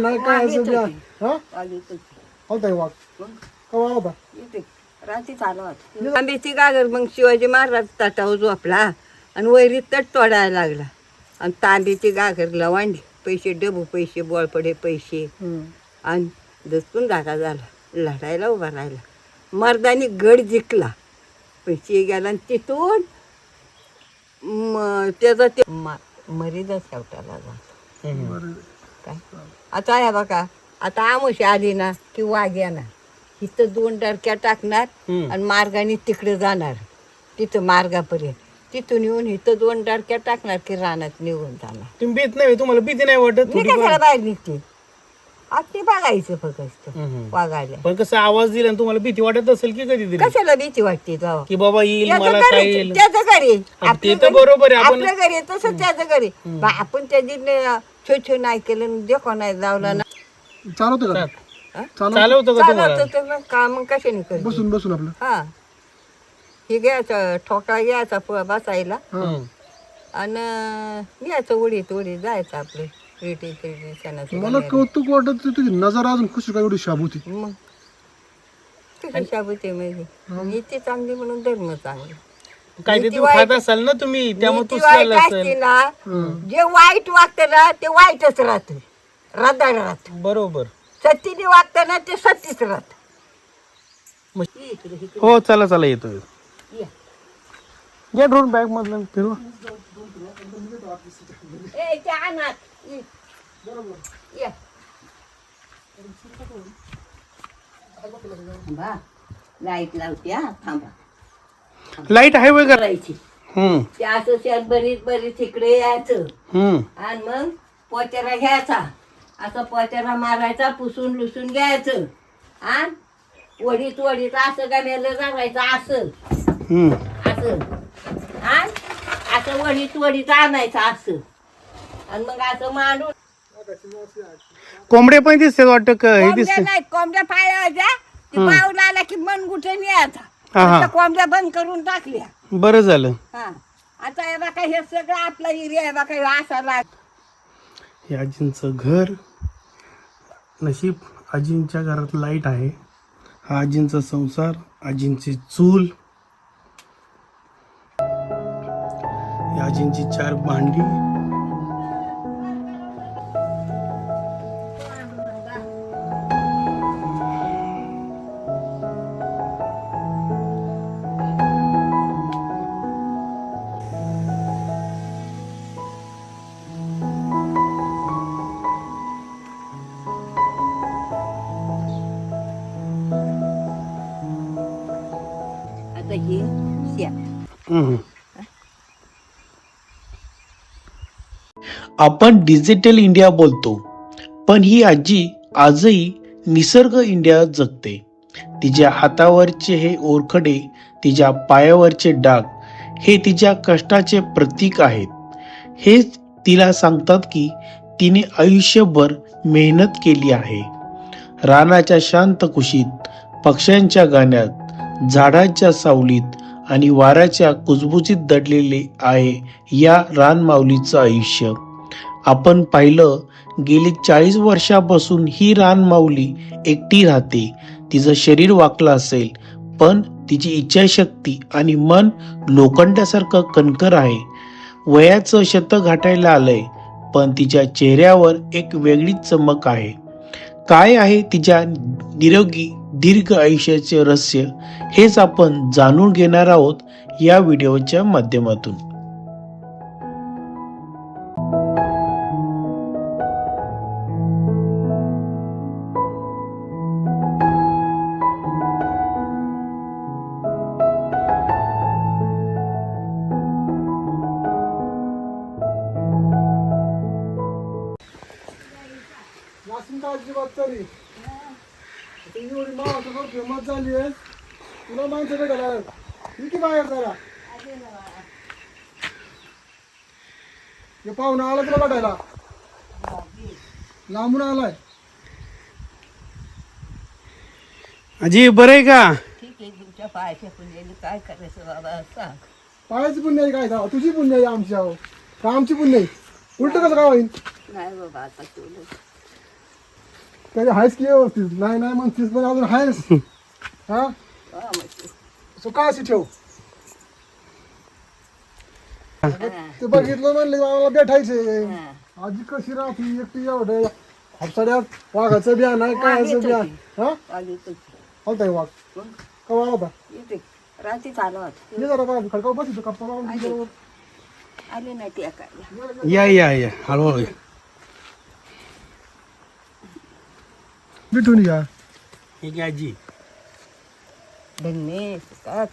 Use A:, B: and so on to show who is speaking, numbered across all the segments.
A: ना काय
B: वाघ
A: असं
B: येतो
A: द्या
B: की.
A: हा?
B: वाघ येतो की.
A: होता वाघ?
B: मग?
A: कवा होता
B: येते. रात्रीच आला होता. आंब्याची गागर मग शिवाजी महाराज ताटावर झोपला आणि वैरीत तट तोडायला लागला. आणि तांब्याची गागर लवांडी पैसे डबू पैसे बोळपडे पैसे. आणि दचकून जागा झाला लढायला उभा राहिला. मर्दानी गड जिंकला. पैसे गेला आणि तिथून म- त्याचा ते मरीदा शेवटाला जा. काय? आता आहे बघा आता आमुशी आली ना की वाघ येणार. इथं दोन डरक्या टाकणार आणि मार्गाने तिकडे जाणार. तिथं मार्गापर्यंत. तिथून येऊन इथं दोन डरक्या टाकणार की रानात निघून जाणार.
C: तुम्ही भीत नाही तुम्हाला भीती नाही वाटत
B: मी कशाला बाहेर निघते? आज ते बघायचं फक्त
C: हम्म.
B: वाघायला
C: पण कसं आवाज दिला आणि तुम्हाला भीती वाटत असेल की कधीतरी?
B: कशाला भीती वाटते जावं
C: की बाबा येईल
B: त्याचं
C: मला
B: घरी-
C: काय येईल
B: त्याचं घरी.
C: तर
B: घरी-
C: बरोबर आहे, आपण-
B: आपल्या घरी तसं त्याचं घरी. बा, आपण त्याची छो छो नाही केलं देखो नाही लावला ना.
A: चालवतं का?
B: हा?
A: चालव
C: चालवतं का तुम्हाला?
B: चालवतं तर मग काम कशाने कर?
A: बसून बसून आपलं.
B: हा. हे घ्यायचं ठोका घ्यायचा प- बसायला.
C: हम्म.
B: आणि घ्यायचं उडीत उडीत जायचं आपलं. रेटी रेटी सणाचं
A: मला कौतुक वाटत होतं तुझी नजर अजून खुश काय एवढी शाबूती
B: मग. कशी शाबूते म्हणजे? नीती चांगली म्हणून धर्म चांगला.
C: खात
B: वाईट-
C: असाल ना तुम्ही त्यामुळे
B: नीती
C: तू
B: वाईट
C: स्मेल
B: असते
C: असेल
B: ना जे वाईट वागतं ना ते वाईटच राहत. रदाड राहत.
C: बरोबर.
B: सत्तीने वागतं ना ते सत्तीच राहत.
C: हो चला चला येतोय.
B: या.
C: घ्या ड्रोन बॅग मधलं फिरवा.
B: थांबा. लाइट लावते हा थांबा.
C: लाइट आहे का
B: करायची.
C: हम्म.
B: ते असं शेत बरीच बरीच इकडे यायचं.
C: हम्म.
B: आणि मग पोचेरा घ्यायचा. असं पोचेरा मारायचा पुसून लुसून घ्यायचं. आणि वडीत वडीत असं गाण्याला राहायचं असं.
C: हम्म.
B: असं. आणि असं वडीत वडीत आणायचं असं. आणि मग असं मांडून
C: कोंबड्या पण दिसते वाटतं का? हे
B: कोंबड्या
C: दिसते
B: नाही कोंबड्या पाळायच्या. ते पाऊल आला की मन गुठून यायचा
C: हा, हा.
B: आता कोंबड्या बंद करून टाकल्या.
C: बरं झालं.
B: हा. आता हे बघा हे सगळं आपला एरिया आहे बघा ह्यो असा लाग
C: हे आजींचं घर. नशीब आजींच्या घरात लाइट आहे. हा आजींचा संसार आजींची चूल. ही आजींची चार भांडी. हम्म. आपण डिजिटल इंडिया बोलतो. पण ही आजी आजही निसर्ग इंडिया जगते. तिच्या हातावरचे हे ओरखडे तिच्या पायावरचे डाग हे तिच्या कष्टाचे प्रतीक आहेत. हेच तिला सांगतात की तिने आयुष्यभर मेहनत केली आहे. रानाच्या शांत कुशीत पक्ष्यांच्या गाण्यात झाडाच्या सावलीत आणि वाऱ्याच्या कुजबुजीत दडलेले आहे या रानमाऊलीचं आयुष्य. आपण पाहिलं गेली चाळीस वर्षापासून ही रानमाऊली एकटी राहते. तिचं शरीर वाकलं असेल पण तिची इच्छाशक्ती आणि मन लोखंडासारखं कणकर आहे. वयाचं शतक गाठायला आलंय पण तिच्या चेहऱ्यावर एक वेगळीच चमक आहे. काय आहे तिच्या निरोगी दीर्घ आयुष्याचे रहस्य हेच आपण जाणून घेणार आहोत या व्हिडिओच्या माध्यमातून.
A: झाली आहे. तुला माणसं भेटायला ही की बाहेर जरा. हे पाहुणा आला तुला भेटायला? लांबून आलाय.
C: अजी बरं आहे का?
B: ठीक आहे तुमच्या पायाच्या काय करायचं बाबा सांग.
A: पायाची पुण्य आहे काय का तुझी पुण्य आहे आमची अहो. का आमची पुण्य आहे? उलट कसं काय होईल
B: नाही बाबा आता तुला
A: त्याची हायस की व्यवस्थित? नाही नाही म्हणतीस पण अजून हायस. हा? सो का अशी ठेव? ते बघितलं म्हणले आम्हाला भेटायचे. आजी कशी राहते एकटी एवढे. हापसाड्यात वाघाचं बिया नाही कायचं बिया हा? होता वाघ. कवा होता
B: रात्री आलो होता.
A: ये जरा खडकाव बस कप्पा.
B: आले. नाही ते काय
D: या या या. हळूहळू या.
A: भेटून या.
D: हे आजी.
B: धन्य सुखात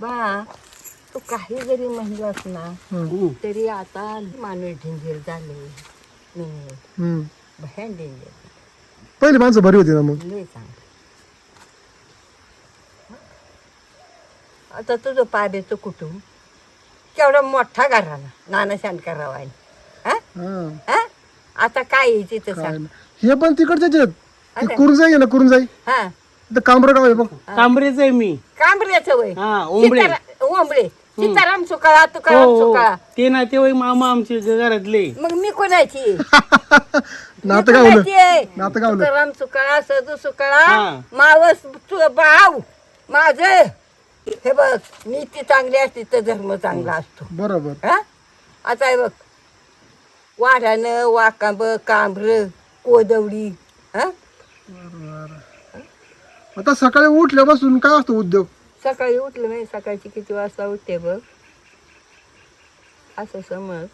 B: बा तू काही जरी म्हणलास ना. तरी आता माणूस ढिंगीर झाले
A: हम्म.
B: भयान डेंजर
A: पहिली माणसं बरी होती ना मग
B: लय सांग आता तुझं पाब्याचं कुटुंब केवढा मोठा घराला नाना हा? आता काय तिथं सांग.
A: हे पण
B: अरे.
A: ते कुरुंजाई आहे ना कुरुंजाई?
B: हा.
A: इथं कांबरं गाव आहे बघ.
D: कांबरेच आहे मी.
B: कांबऱ्याचं वय.
D: हा ओंबळे.
B: सीतारा- ओंबळे. सीताराम सुकाळा तुकाराम
D: हो हो.
B: सुकाळा
D: ते ना ते वय मामा आमचे घरातले.
B: मग मी कोणाची?
A: नातं गावलं. नातं गावलं.
B: तुकाराम सुकाळा सदू सुकाळा
D: हा.
B: मावस तू बाव माझ. हे बघ नीती चांगली असते तर धर्म चांगला असतो.
A: बरोबर.
B: हा? आता हे बघ. वाढानं वाकांब कांबर कोदवडी हा?
A: आता सकाळी उठल्यापासून काय असतो उद्योग?
B: सकाळी उठलं नाही सकाळची किती वाजता उठते बघ. असं समज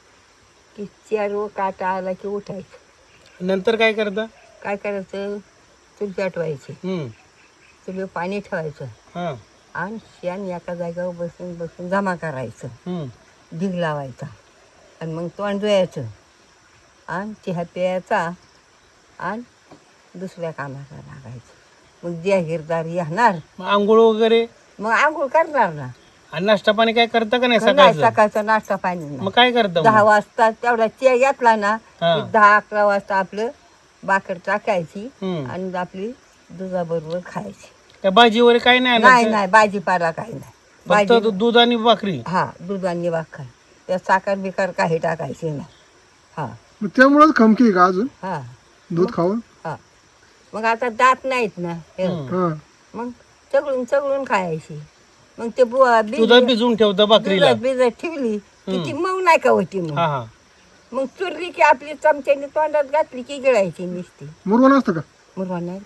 B: की चार व काटा आला की उठायचं.
D: नंतर काय करता?
B: काय करायचं? चूल पेटवायची
D: हम्म.
B: चुलीवर पाणी ठेवायचं.
D: हा.
B: आणि शेण एका जागेवर बसून बसून जमा करायचं.
D: हम्म.
B: ढीग लावायचा. आणि मग तोंड धुवायचं. आणि चहा प्यायचा. आणि दुसऱ्या कामाला लागायचं. मग जाहीरदार येणार
D: मग आंघोळ वगैरे?
B: मग आंघोळ करणार ना.
D: आणि नाश्ता पाणी काय करता का नाही
B: नाही
D: सकाळचं?
B: सकाळचा नाश्ता पाणी नाही.
D: मग काय करता
B: दहा? वाजता तेवढा चे घेतला ना
D: हा.
B: की दहा अकरा वाजता आपलं भाकर टाकायची
D: हम्म.
B: आणि आपली दुधाबरोबर खायची.
D: काय भाजी वगैरे काय नाही
B: नाही
D: आणायचं?
B: नाही भाजीपाला काही नाही.
D: फक्त
B: भाजी
D: दू- दूध आणि भाकरी?
B: हा दूध आणि भाकर. त्यात साखर बिकर काही टाकायची नाही. हा.
A: मग त्यामुळेच खमकी आहे का अजून?
B: हा.
A: दूध खाऊन?
B: मग आता दात नाहीत ना हे. मग चगळून चगळून खायची. मग ते बुवा
D: भिजवून ठेवता भाकरीला.
B: दुधात बिजात ठेवली की ती मऊ नाही का होती मग?
D: हा हा.
B: मग चुरली की आपली चमच्याने तोंडात घातली की गिळायची नुसती.
A: मुरवण असतं का?
B: मुरवा नाही?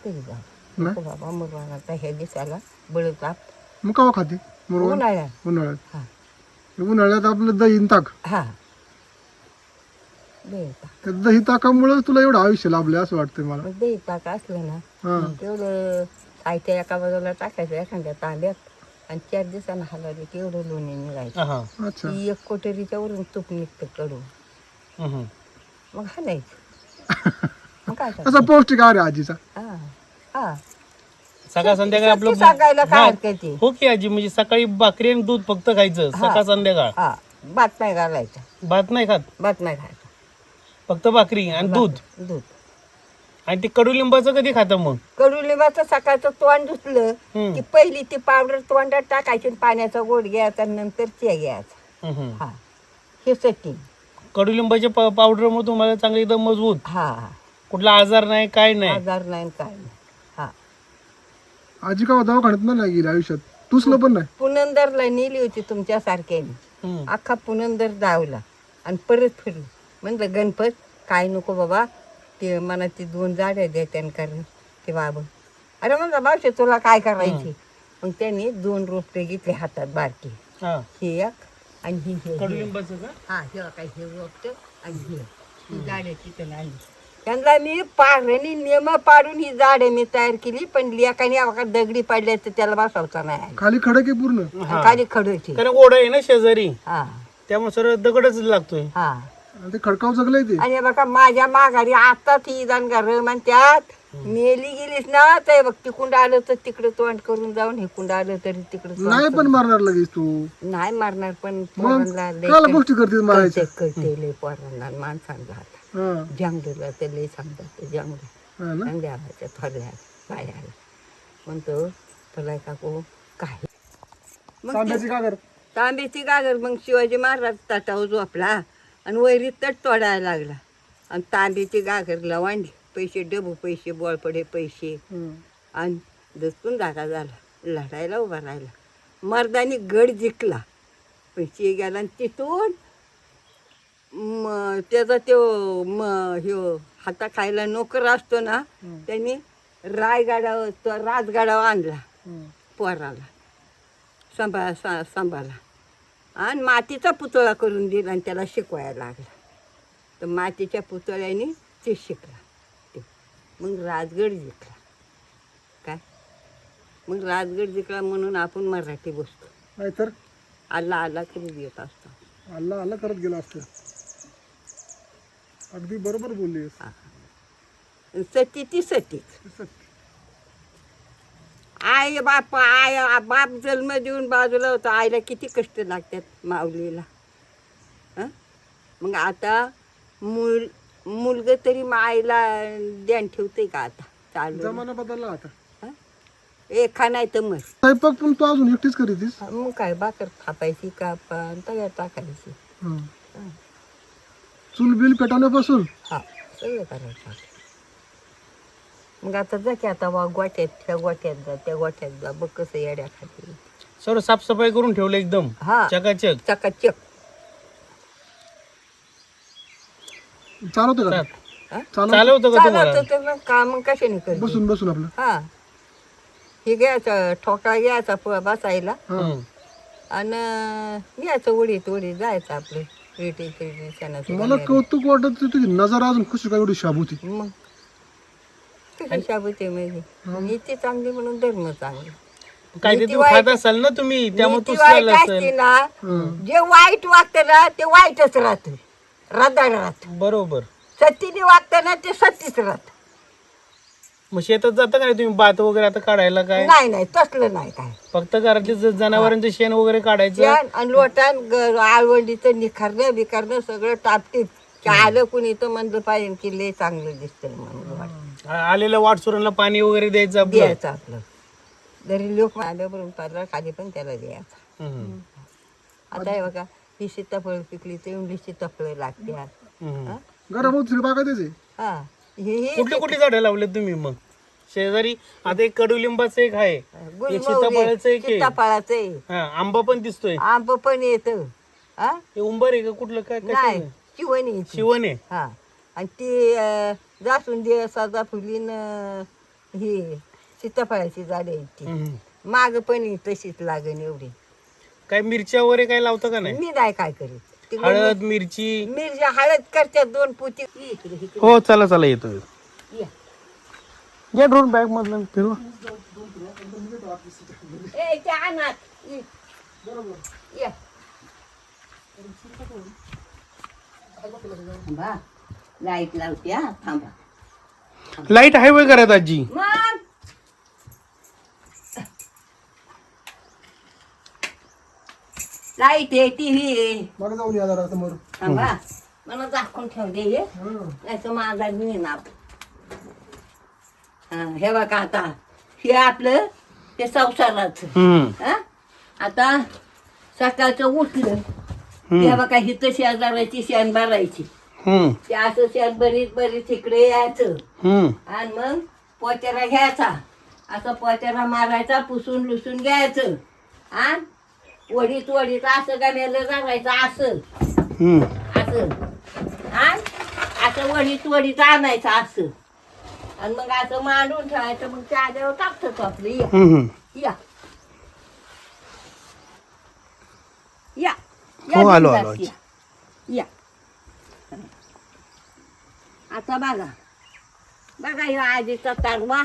B: नको बाबा मुरवानाचा हे दिसायला बळताप
A: मग कवा खाते?
B: उन्हाळ्यात.
A: उन्हाळ्यात.
B: हा.
A: उन्हाळ्यात आपलं दही आणि ताक.
B: हा. बेता
A: त्या दही ताकामुळे तुला एवढं आयुष्य लाभले असं वाटतंय मला.
B: मग दही ताक असलं ना
A: हा.
B: तेवढं साहित्य एका बाजूला टाकायचं एखाद्या तांब्यात आणि चार दिवसानं हलवले की एवढं लोणी निघायचं.
D: हा
A: अच्छा.
B: ती एक कोटरीच्या वरून तूप निघतं कडून.
D: हम्म.
B: मग काय करायचं?
A: कसा पौष्टिक आहार आहे आजीचा.
B: हा हा.
D: सकाळ संध्याकाळ आपलं
B: सांगायला काय
D: हा.
B: हरकत आहे
D: हो की आजी म्हणजे सकाळी भाकरी आणि दूध फक्त खायचं सकाळ संध्याकाळ.
B: हा भात नाही घालायचा.
D: भात नाही खात?
B: भात नाही खायचा.
D: फक्त भाकरी आणि दूध.
B: दूध.
D: आणि ते कडुलिंबाचं कधी खातं मग?
B: कडुलिंबाचं सकाळचं तोंड धुतलं
D: हम्म.
B: की पहिली ती पावडर तोंडात टाकायची आणि पाण्याचा गोड घ्यायचा आणि नंतर चे घ्यायचा. हा. हे सेटिंग
D: कडुलिंबाच्या पा- पावडरमुळे तुम्हाला चांगलं एकदम मजबूत.
B: हा.
D: कुठला आजार नाही काय नाही.
B: आजार नाही आणि काय नाही. हा.
A: आजी का दवाखान्यात नाही गेली आयुष्यात? तुसलं पण नाही.
B: पुनंदरला नेली होती तुमच्या सारख्याने. अख्खा पुनंदर धावला आणि परत फिरली. म्हणलं गणपत काय नको बाबा ते मला ती दोन जाड्या द्या त्यानं कारण ते बाबा अरे म्हणलं मावशी तुला काय करायची मग त्यांनी दोन रोपटे घेतले हातात बारकी.
D: हा.
B: ही एक आणि ही हे- हे
D: कडुलिंबाचं का?
B: हा हे काय हे रोपट आणि हे. तिथं आणली त्यांना मी पारणी नियम पाडून ही झाडे मी तयार केली पण लेखाने अवघा दगडी पडल्या तर त्याला बसवता नाही.
A: खाली खडक आहे पूर्ण?
B: खाली खडूची
D: कारण ओढ आहे ना शेजारी.
B: हा.
D: त्यामुळे सर्व दगडच लागतोय.
B: हा.
A: आणि ते खडकाव जगलंय ते.
B: आणि हे बघा माझ्या माघारी आता ती घर म्हणतात मेली गेलीस ना तर बघ तिकुंड आलं तर तिकडे तोंड करून जाऊन हे कुंड आलं तरी तिकडे
A: नाही पण मारणार लगेच तू.
B: नाही मारणार पण पोरांना लय
A: काला गोष्टी करते मारायच्या
B: कळते कळते लय पोरांना आणि माणसांना आता.
A: हा.
B: जंगलीला ते लय सांगतात जंगल.
A: हा ना?
B: अंड्याच्या थोड्या पायाला. म्हणतो तुला काकू काय मग ते-
A: तांब्याची का कर
B: तांब्याची गागर मग शिवाजी महाराज ताटावर झोपला. आणि वैरीत तट तोडायला लागला. आणि तांबीची घागर लवांडी पैसे डबू पैसे बोळपडे पैसे. आणि दचकून जागा झाला लढायला उभा राहिला. मर्दानी गड जिंकला. पैसे गेला आणि तिथून म त्याचा तो म ह्यो हाता खायला नोकर असतो ना त्यांनी रायगाडावर तो राजगाडावर आणला. पोराला. सांभाळा सा सांभाळा. आणि मातीचा पुतळा करून दिला आणि त्याला शिकवायला लागला. तर मातीच्या पुतळ्याने ते शिकला. ते मग राजगड जिंकला. काय? मग राजगड जिंकला म्हणून आपण मराठी बसतो.
A: नाहीतर
B: आला आला करून येत असतो.
A: अल्ला अल्ला करत गेला असतं. अगदी बरोबर बोललीस.
B: आणि सती ती सतीच. आई बाप आय बाप जन्म देऊन बाजूला होता. आईला किती कष्ट लागतात माऊलीला. हं? मग आता मुल मुलग तरी आईला ध्यान ठेवते का आता? चालू
A: जमाना बदलला आता?
B: एका नाही तर मग.
A: स्वयंपाक पण तू अजून एकटीच करीतीस?
B: मग काय भाकर थापायची का पण तव्यात टाकायची.
A: हं. चूल बिल पेटवण्यापासून?
B: हा सगळं करायचं. मग आता जा की आता वा गोट्यात त्या गोट्यात जा त्या गोट्यात जा. बघ कसं येड्या खाते
D: सर्व साफसफाई करून ठेवलं एकदम.
B: हा.
D: चकाचक.
B: चकाचक.
A: चालवतो का?
D: चाल.
A: चालव
D: चालवतं. का तुम्हाला?
B: चालवतं तर मग काम कशाने करते
A: बसून बसून आपलं.
B: हा. हे घ्यायचं ठोका घ्यायचा प- बसायला.
D: हं.
B: आणि घ्यायचं उडीत उडीत जायचं आपलं. सणाचं
A: मला कौतुक वाटत तुझी नजर अजून खुश काय एवढी शाबूती
B: मग? कशी शाबूते नीती चांगली म्हणून धर्म चांगला.
D: ते खात
B: वाईट-
D: असाल ना तुम्ही त्यामुळे
B: नीती
D: तू
B: वाईट
D: असेल.
B: असते ना. जे वाईट वागतं ना ते वाईटच राहतं. रदाड राहत.
D: बरोबर.
B: सत्तीने वागतं ना ते सत्तीच राहत.
D: मग शेतात जाता का नाही तुम्ही? भात वगैरे आता काढायला काय?
B: नाही नाही तसलं नाही काय.
D: फक्त घरातले ज- जनावरांचे शेण वगैरे काढायचं?
B: आणि लोटान ग- आळवंडीचं निखारणं बिखारणं सगळं टापटीप. आलं कुणी तर म्हणलं पाहिजे की लय चांगलं दिसतंय म्हणून वाटतं.
D: आ- आलेल्या वाटसुरांना पाणी वगैरे द्यायचं आपलं?
B: द्यायचं आपलं. जरी लोक आल्याबरोबर पाहिलं खाली पण त्याला द्यायचा.
D: हं.
B: आता हे बघा ही सीताफळ पिकली तर एवढी सीताफळं लागतात
D: हं.
A: घराभोवती बागायतच आहे.
B: हा. हे हे
D: कुठली कुठली झाडं लावले तुम्ही मग? शेजारी आता एक कडुलिंबाचं एक आहे. एक
B: गुलमोहरी,
D: सीताफळाचं एक आहे.
B: सीताफळाचं आहे.
D: हा आंबा पण दिसतोय.
B: आंब पण येत. हा?
D: हे उंबर आहे का कुठलं? काय
B: नाही. शिवणी
D: शिवण? आहे
B: हा. आणि ती अं, जास्वंदी सदाफुलीन ही सीताफळाची झाडे आहेत ती. माग पण तशीच लागण एवढी.
D: काय मिरच्या वगैरे काय लावतं का नाही?
B: मी नाही काय करीत. तिकडे
D: हळद मिरची?
B: मिरच्या हळद करतात दोन पोती. इकडे इकडे.
D: हो चला चला येतो
B: या.
D: ड्रोन बॅग मधलं फिरवा.
B: ए त्या अनाथ इ. या. थांबा. लाइट लावते हा थांबा.
D: लाइट आहे वय घरात आजी.
B: मग. लाइट आहे टीव्ही आहे
A: मागे जाऊन या जरा समोर.
B: थांबा. मला दाखवून ठेवते हे.
A: हं.
B: याचं माझा मी नाव हा हे बघा आता. हे आपलं ते संसाराचं.
D: हम्म.
B: हा? आता सकाळचं उठलं. हे बघा हिथं शेजाराची शेण भरायची.
D: हम्म.
B: ते असं शेण बरीच बरीच इकडे यायचं.
D: हम्म.
B: आणि मग पोचेरा घ्यायचा. असं पोचेरा मारायचा पुसून लुसून घ्यायचं. आणि वडीत वडीत असं गाण्याला जागायचं असं.
D: हम्म.
B: असं. आणि असं वडीत वडीत आणायचं असं. आणि मग असं मांडून ठेवायचं मग त्या आल्यावर टाकतो आपलं. या
D: हम्म.
B: या या.
D: हो,
B: या
D: आलो, आलो,
B: या. या. आता बघा. बघा ह्यो आजीचा तारवा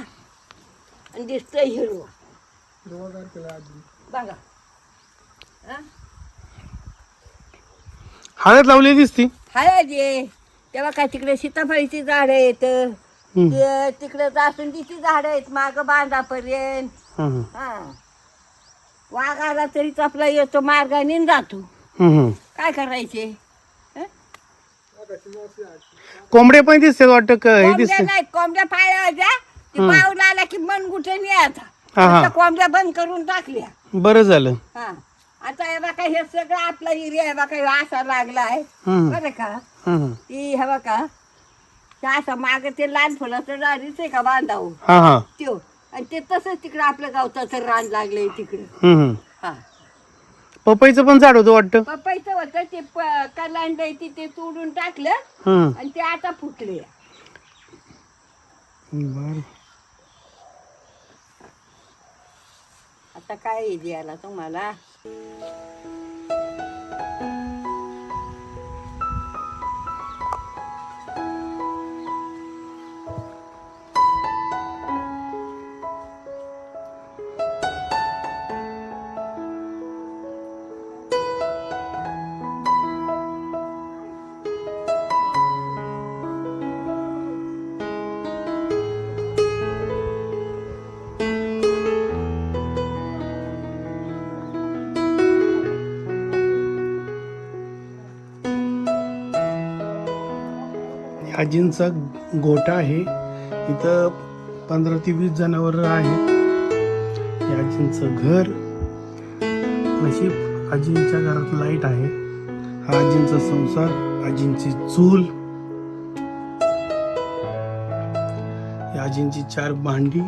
B: आणि दिसतोय हिरवा. बघा. हा?
D: हळद लावली दिसती.
B: हळदी तेव्हा काय तिकडे सीताफळीची झाडं आहेत. ते तिकडे जास्वंदीची झाडं आहेत माग बांधापर्यंत.
D: हम्म.
B: हा. वाघ आला तरीच आपला येतो मार्गाने न जातो. काय करायचे?
D: कोंबडे पण दिसते वाटतं का? हे
B: कोंबड्या
D: दिसते
B: नाही कोंबड्या पाळल्या होत्या. ती पाऊल आला की मन कुठे
D: हा, हा.
B: त्या कोंबड्या बंद करून टाकल्या.
D: बरं झालं.
B: हा. आता हे बघा हे सगळं आपला एरिया आहे बघा ह्यो असा लागला आहे.
D: हम्म.
B: बरं का?
D: हम्म.
B: ती हे बघा असं माग ते लहान फुलाचं डाळीच आहे का बांधावं
D: हा हा.
B: त्यो. आणि ते तसंच तिकडं आपल्या गावताचं रान लागलंय तिकडं.
D: हम्म, हम्म.
B: हा.
D: पपईचं पण झाड होतं वाटतं
B: पपईचं होतं ते कलांड ती तोडून टाकलं. आणि ते आता फुटले
D: बरं.
B: आता काय द्यायला तुम्हाला
C: आजींचा गोठा आहे. इथं पंधरा ते वीस जनावर आहेत. आजींचं घर. नशीब आजींच्या घरात लाइट आहे. हा आजींचा संसार आजींची चूल. आजींची चार भांडी.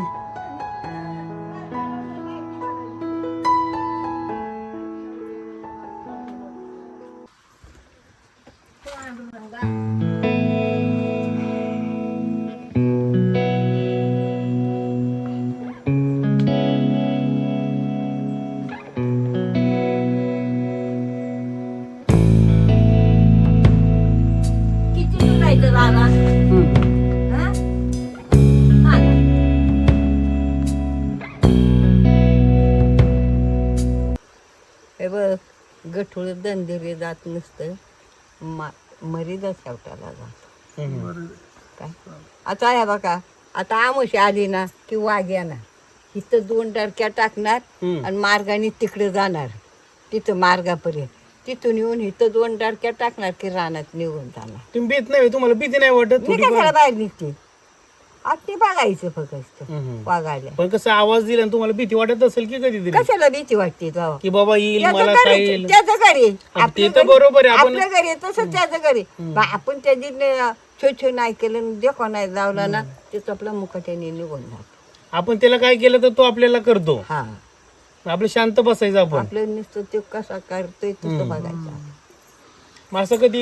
B: जात नसतं मा मरीदा शेवटाला जात. काय? आता आहे बघा आता आमुशी आली ना की वाघ येणार. इथं दोन डरक्या टाकणार. आणि मार्गाने तिकडे जाणार. तिथं मार्गापर्यंत. तिथून येऊन इथं दोन डरक्या टाकणार की रानात निघून जाणार.
D: तुम्ही भीत नाही तुम्हाला भीती नाही वाटत?
B: मी बाहेर निघते? ते बघायचं फक्त.
D: हम्म.
B: वाघाल्या
D: पण कसं आवाज दिला आणि तुम्हाला भीती वाटत असेल की कधीतरी
B: कशाला भीती वाटते
D: की बाबा येईल
B: त्याचं
D: मला
B: घरी त्याचं घरी.
D: ते तर
B: घरी-
D: बरोबर आहे, आपण-
B: आपल्या घरी तसं त्याचं घरी. बा, आपण त्याची छो छो नाही केलं आणि देखो नाही लावला ना ते आपला मुकाट्याने निघून जात.
D: आपण त्याला काय केलं तर तो आपल्याला करतो.
B: हा.
D: आपलं शांत बसायचं आपण.
B: आपलं नुसतं ते कसा करतोय तसं बघायचं.
D: मग असं कधी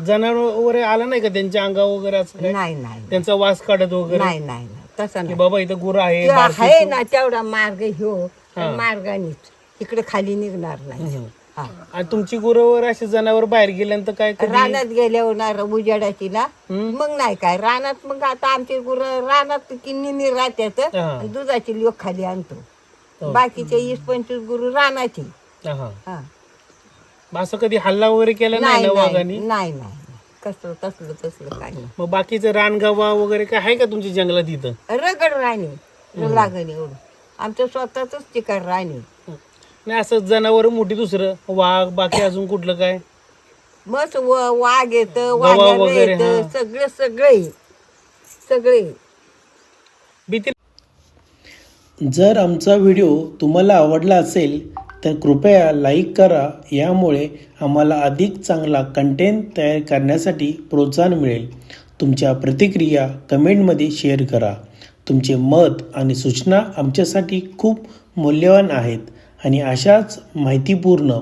D: जनावर वगैरे आला नाही का त्यांच्या अंगावर वगैरे असं?
B: नाही नाही
D: त्यांचा वास काढत वगैरे
B: नाही नाही नाही तसं
D: की
B: नाही
D: बाबा इथं गुरं आहे
B: आहे ना तेवढा मार्ग ह्यो मार्गानेच इकडे खाली निघणार नाही
D: हम्म.
B: हा
D: आणि तुमची गुरं वगैरे असे जनावर बाहेर गेल्यानंतर काय कधी
B: रानात गेल्यावर ना उजाडाची ना
D: हम्म.
B: मग नाही काय रानात मग आता आमचे गुर रानात किन्नी राहत्यात
D: हा.
B: आणि दुधाची लोक खाली आणतो
D: हो.
B: बाकीचे वीस पंचवीस गुरु रानाची
D: हा, हा.
B: हा.
D: मग असं कधी हल्ला वगैरे केला नाही ना वाघाने
B: नाही नाही. कसलं तसलं तसलं काय नाही.
D: मग बाकीचं रानगावा वगैरे काय आहे का तुमच्या जंगलात इथं?
B: रगड राणी लागण एवढं. आमचं स्वतःच ठिकाण राणी.
D: नाही असं जनावर मोठी दुसरं. वाघ बाकी अजून कुठलं काय?
B: मस्त व वाघ येत वाघ
D: वगैरे,
B: येत
D: हा.
B: सगळे सगळे. सगळे.
D: भीती
C: जर आमचा व्हिडिओ तुम्हाला आवडला असेल तर कृपया लाईक करा. यामुळे आम्हाला अधिक चांगला कंटेंट तयार करण्यासाठी प्रोत्साहन मिळेल. तुमच्या प्रतिक्रिया कमेंटमध्ये शेअर करा. तुमचे मत आणि सूचना आमच्यासाठी खूप मूल्यवान आहेत आणि अशाच माहितीपूर्ण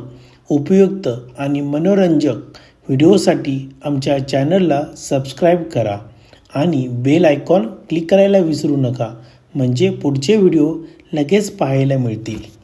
C: उपयुक्त आणि मनोरंजक व्हिडिओसाठी आमच्या चॅनलला सबस्क्राईब करा आणि बेल आयकॉन क्लिक करायला विसरू नका. म्हणजे पुढचे व्हिडिओ लगेच पाहायला मिळतील.